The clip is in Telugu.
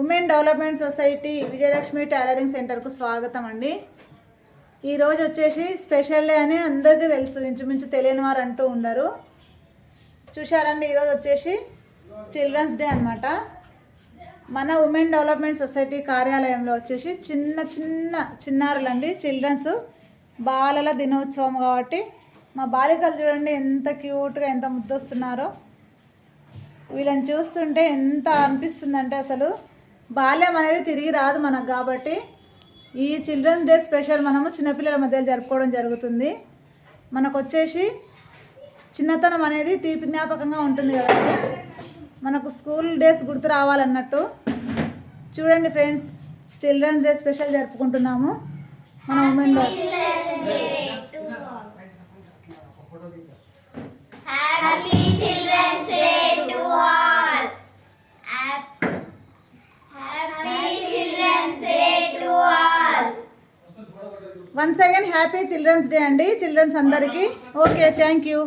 Women development society Vijayalakshmi tailoring సెంటర్కు స్వాగతం అండి. ఈరోజు వచ్చేసి స్పెషల్ డే అని అందరికీ తెలుసు ఇంచుమించు తెలియని వారు అంటూ ఉండరు. చూశారండి ఈరోజు వచ్చేసి చిల్డ్రన్స్ డే అనమాట మన ఉమెన్ డెవలప్మెంట్ సొసైటీ కార్యాలయంలో వచ్చేసి చిన్న చిన్న చిన్నారులండి చిల్డ్రన్స్ బాలల దినోత్సవం కాబట్టి మా బాలికలు చూడండి ఎంత క్యూట్గా ఎంత ముద్దొస్తున్నారో. వీళ్ళని చూస్తుంటే ఎంత అనిపిస్తుందంటే అసలు బాల్యం అనేది తిరిగి రాదు మనకు కాబట్టి ఈ చిల్డ్రన్స్ డే స్పెషల్ మనము చిన్నపిల్లల మధ్య జరుపుకోవడం జరుగుతుంది. మనకు వచ్చేసి చిన్నతనం అనేది తీపి జ్ఞాపకంగా ఉంటుంది కదండి. మనకు స్కూల్ డేస్ గుర్తు రావాలన్నట్టు చూడండి ఫ్రెండ్స్ చిల్డ్రన్స్ డే స్పెషల్ జరుపుకుంటున్నాము. మన women once again happy children's day అండి చిల్డ్రన్స్ అందరికీ. Okay thank you.